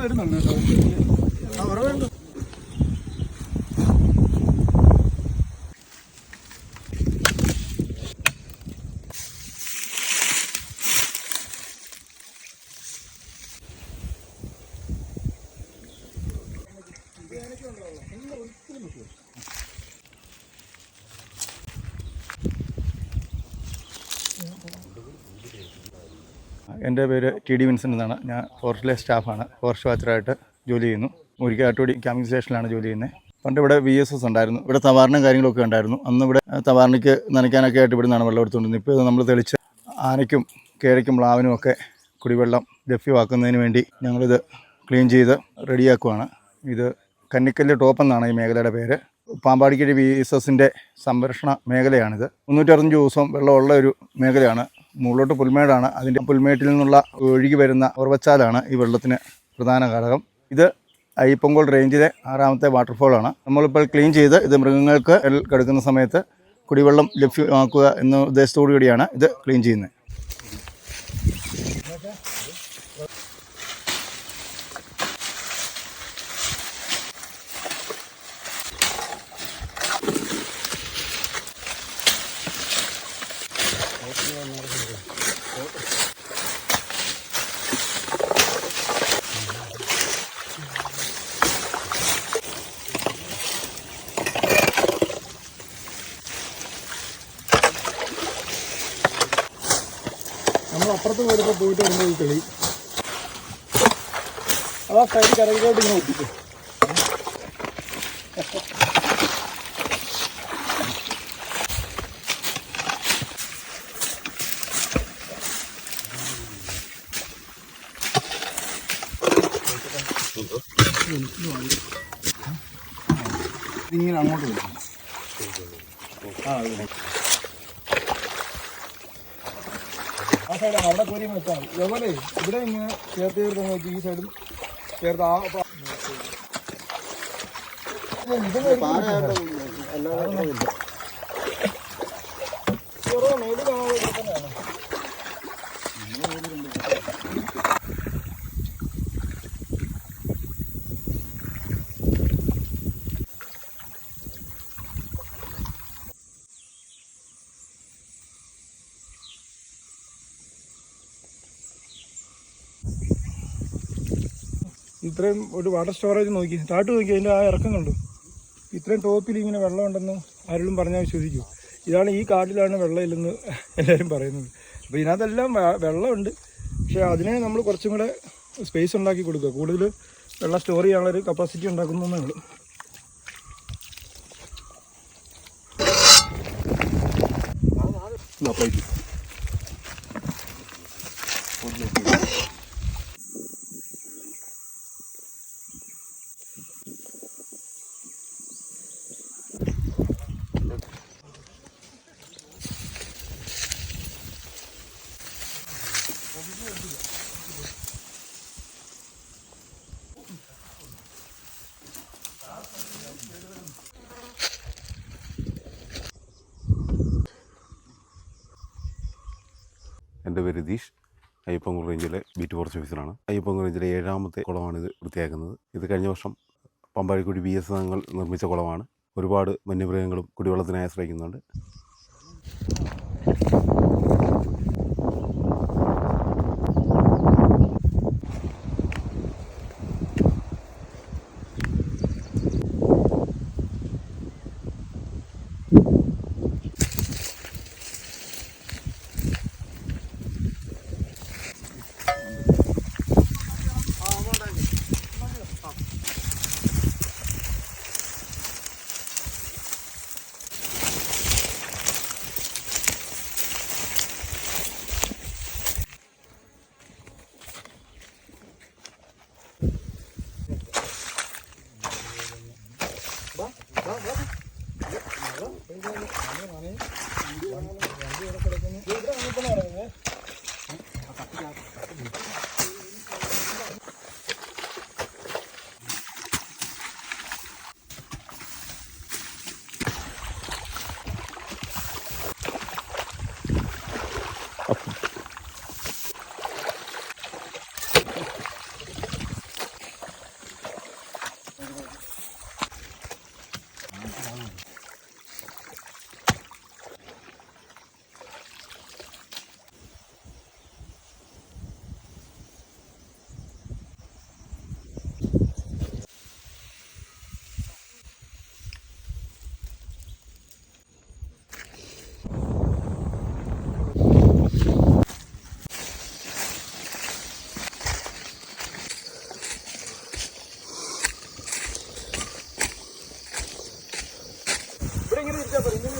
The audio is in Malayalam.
വരുന്നുണ്ട് കേട്ടോ ഉറവുണ്ട് എന്റെ പേര് ടി ഡി വിൻസെന്റ് എന്നാണ്. ഞാൻ ഫോറസ്റ്റിലെ സ്റ്റാഫാണ്. ഫോറസ്റ്റ് വാച്ചറായിട്ട് ജോലി ചെയ്യുന്നു. മുരിക്കാട്ടുപടി ക്യാമ്പിംഗ് സ്റ്റേഷനിലാണ് ജോലി ചെയ്യുന്നത് പണ്ട് ഇവിടെ വി എസ് എസ് ഉണ്ടായിരുന്നു. ഇവിടെ തവാറിനും കാര്യങ്ങളൊക്കെ ഉണ്ടായിരുന്നു. അന്ന് ഇവിടെ തവാറിനിക്ക് നനയ്ക്കാനൊക്കെ ആയിട്ട് ഇവിടെ നിന്നാണ് വെള്ളം എടുത്തുകൊണ്ടിരുന്നത്. ഇപ്പോൾ നമ്മൾ തെളിച്ച് ആനയ്ക്കും കേരയ്ക്കും പ്ലാവിനും ഒക്കെ കുടിവെള്ളം ലഭ്യമാക്കുന്നതിന് വേണ്ടി ഞങ്ങളിത് ക്ലീൻ ചെയ്ത് റെഡിയാക്കുവാണ്. ഇത് കന്നിക്കല്ല് ടോപ്പ് എന്നാണ് ഈ മേഖലയുടെ പേര്. പാമ്പാടിക്കഴി വി എസ് എസിന്റെ സംരക്ഷണ മേഖലയാണിത്. മുന്നൂറ്ററുപത്തഞ്ച് ദിവസം വെള്ളമുള്ള ഒരു മേഖലയാണ് മുകളിലോട്ട് പുൽമേടാണ്. അതിന്റെ പുൽമേട്ടിൽ നിന്നുള്ള ഒഴുകി വരുന്ന ഉറവച്ചാലാണ് ഈ വെള്ളത്തിന് പ്രധാന ഘടകം. ഇത് അയ്യപ്പങ്കോൾ റേഞ്ചിലെ ആറാമത്തെ വാട്ടർഫോളാണ്. നമ്മളിപ്പോൾ ക്ലീൻ ചെയ്ത് ഇത് മൃഗങ്ങൾക്ക് കെടുക്കുന്ന സമയത്ത് കുടിവെള്ളം ലഭ്യമാക്കുക എന്ന ഉദ്ദേശത്തോടു കൂടിയാണ് ഇത് ക്ലീൻ ചെയ്യുന്നത് നമ്മൾ പോയപ്പോൾ പോയിട്ട് വരുമ്പോൾ ഈ തെളി അതാ സൈഡ് കരകിലോട്ട് ഇങ്ങനെ ഒട്ടിക്കും ഇങ്ങനെ അങ്ങോട്ട് വരും. ആ സൈഡാണ്. അവിടെ കോരി വെച്ചാൽ ഇതുപോലെ ഇവിടെ ഇങ്ങനെ ചേർത്ത് ചേർത്ത് നോക്കി ഈ സൈഡിൽ ചേർത്ത് ആ പ- ഇത്രയും ഒരു വാട്ടർ സ്റ്റോറേജ് നോക്കി താട്ട് നോക്കി അതിന്റെ ആ ഇറക്കം കണ്ടു? ഇത്രയും ടോപ്പിൽ ഇങ്ങനെ വെള്ളം ഉണ്ടെന്ന് ആരോടും പറഞ്ഞാൽ വിശ്വസിക്കും. ഇതാണ് ഈ കാട്ടിലാണ് വെള്ളമില്ലെന്ന് എല്ലാവരും പറയുന്നത്. അപ്പോൾ ഇതിനകത്തെല്ലാം വെള്ളമുണ്ട്. പക്ഷേ അതിനെ നമ്മൾ കുറച്ചും കൂടെ സ്പേസ് ഉണ്ടാക്കി കൊടുക്കുക. കൂടുതൽ വെള്ളം സ്റ്റോർ ചെയ്യാനുള്ളൊരു കപ്പാസിറ്റി ഉണ്ടാക്കുന്നു എന്നേ ഉള്ളൂ എന്റെ പേര് രതീഷ്. അയ്യപ്പങ്കൂർ റേഞ്ചിലെ ബീറ്റ് ഫോറസ്റ്റ് ഓഫീസറാണ് അയ്യപ്പങ്കൂർ റേഞ്ചിലെ ഏഴാമത്തെ കുളമാണ് ഇത് വൃത്തിയാക്കുന്നത്. ഇത് കഴിഞ്ഞ വർഷം പമ്പാഴിക്കുടി ബി എസ് അംഗങ്ങൾ നിർമ്മിച്ച കുളമാണ്. ഒരുപാട് വന്യമൃഗങ്ങളും കുടിവെള്ളത്തിനായി ആശ്രയിക്കുന്നുണ്ട്. കിടക്കുന്നു করে